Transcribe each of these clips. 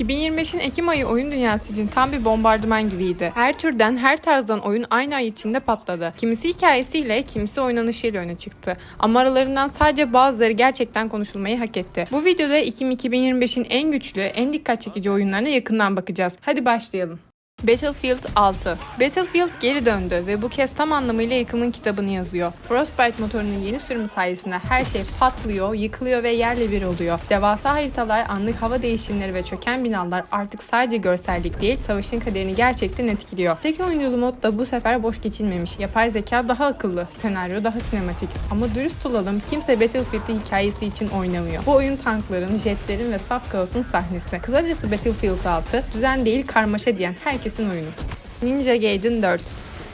2025'in Ekim ayı oyun dünyası için tam bir bombardıman gibiydi. Her türden, her tarzdan oyun aynı ay içinde patladı. Kimisi hikayesiyle, kimisi oynanışıyla öne çıktı. Ama aralarından sadece bazıları gerçekten konuşulmayı hak etti. Bu videoda Ekim 2025'in en güçlü, en dikkat çekici oyunlarına yakından bakacağız. Hadi başlayalım. Battlefield 6 Battlefield geri döndü ve bu kez tam anlamıyla yıkımın kitabını yazıyor. Frostbite motorunun yeni sürümü sayesinde her şey patlıyor, yıkılıyor ve yerle bir oluyor. Devasa haritalar, anlık hava değişimleri ve çöken binalar artık sadece görsellik değil, savaşın kaderini gerçekten etkiliyor. Tek oyunculu mod da bu sefer boş geçilmemiş. Yapay zeka daha akıllı, senaryo daha sinematik. Ama dürüst olalım, kimse Battlefield'i hikayesi için oynamıyor. Bu oyun tankların, jetlerin ve saf kaosun sahnesi. Kısacası Battlefield 6, düzen değil karmaşa diyen herkesin oyunu. Ninja Gaiden 4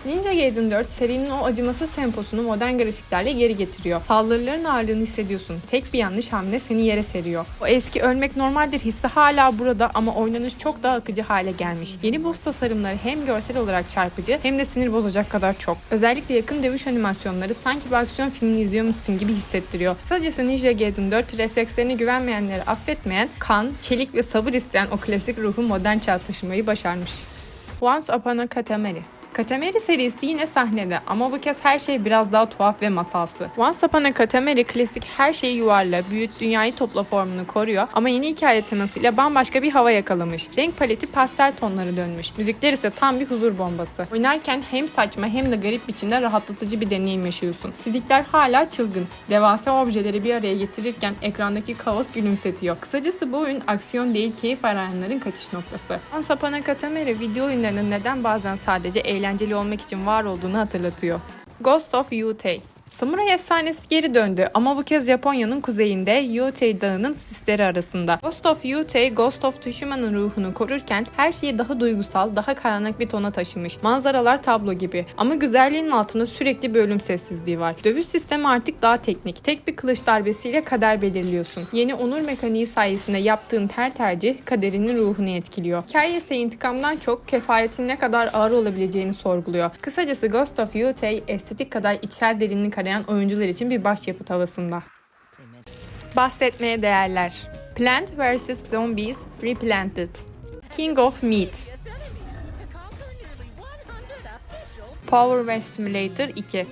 Ninja Gaiden 4 serinin o acımasız temposunu modern grafiklerle geri getiriyor. Saldırıların ağırlığını hissediyorsun. Tek bir yanlış hamle seni yere seriyor. O eski ölmek normaldir hissi hala burada ama oynanış çok daha akıcı hale gelmiş. Yeni boss tasarımları hem görsel olarak çarpıcı hem de sinir bozacak kadar çok. Özellikle yakın dövüş animasyonları sanki bir aksiyon filmini izliyormuşsun gibi hissettiriyor. Kısacası Ninja Gaiden 4 reflekslerine güvenmeyenleri affetmeyen, kan, çelik ve sabır isteyen o klasik ruhu modern çağ taşımayı başarmış. Once Upon a Katamari Katamari serisi yine sahnede ama bu kez her şey biraz daha tuhaf ve masalsı. Once Upon a Katamari klasik her şeyi yuvarla, büyüt, dünyayı topla formunu koruyor ama yeni hikaye temasıyla bambaşka bir hava yakalamış. Renk paleti pastel tonları dönmüş. Müzikler ise tam bir huzur bombası. Oynarken hem saçma hem de garip biçimde rahatlatıcı bir deneyim yaşıyorsun. Fizikler hala çılgın. Devasa objeleri bir araya getirirken ekrandaki kaos gülümsetiyor. Kısacası bu oyun aksiyon değil keyif arayanların kaçış noktası. Once Upon a Katamari video oyunlarının neden bazen sadece eğlenceli olmak için var olduğunu hatırlatıyor. Ghost of Yutei Samuray efsanesi geri döndü ama bu kez Japonya'nın kuzeyinde Yutei Dağı'nın sisleri arasında. Ghost of Yutei, Ghost of Tsushima'nın ruhunu korurken her şeyi daha duygusal, daha karanlık bir tona taşımış. Manzaralar tablo gibi ama güzelliğin altında sürekli bir ölüm sessizliği var. Dövüş sistemi artık daha teknik. Tek bir kılıç darbesiyle kader belirliyorsun. Yeni onur mekaniği sayesinde yaptığın her tercih kaderinin ruhunu etkiliyor. Hikaye ise intikamdan çok kefaretin ne kadar ağır olabileceğini sorguluyor. Kısacası Ghost of Yutei estetik kadar içsel derinlik arayan oyuncular için bir başyapıt havasında. Bahsetmeye değerler. Plant vs. Zombies Replanted King of Meat Power Simulator 2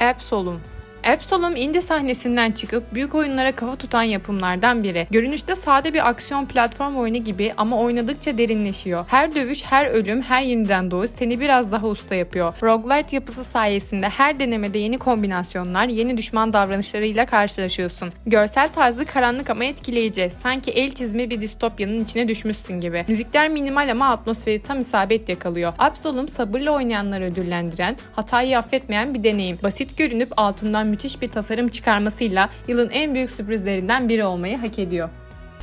Absolum Absolum indie sahnesinden çıkıp büyük oyunlara kafa tutan yapımlardan biri. Görünüşte sade bir aksiyon platform oyunu gibi ama oynadıkça derinleşiyor. Her dövüş, her ölüm, her yeniden doğuş seni biraz daha usta yapıyor. Roguelite yapısı sayesinde her denemede yeni kombinasyonlar, yeni düşman davranışlarıyla karşılaşıyorsun. Görsel tarzı karanlık ama etkileyici. Sanki el çizme bir distopyanın içine düşmüşsün gibi. Müzikler minimal ama atmosferi tam isabet yakalıyor. Absolum sabırla oynayanları ödüllendiren, hatayı affetmeyen bir deneyim. Basit görünüp altından müthiş bir tasarım çıkarmasıyla yılın en büyük sürprizlerinden biri olmayı hak ediyor.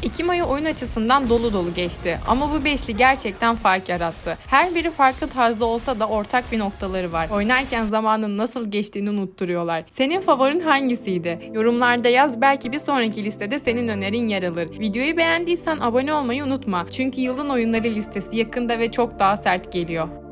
Ekim ayı oyun açısından dolu dolu geçti ama bu beşli gerçekten fark yarattı. Her biri farklı tarzda olsa da ortak bir noktaları var. Oynarken zamanın nasıl geçtiğini unutturuyorlar. Senin favorin hangisiydi? Yorumlarda yaz belki bir sonraki listede senin önerin yer alır. Videoyu beğendiysen abone olmayı unutma. Çünkü yılın oyunları listesi yakında ve çok daha sert geliyor.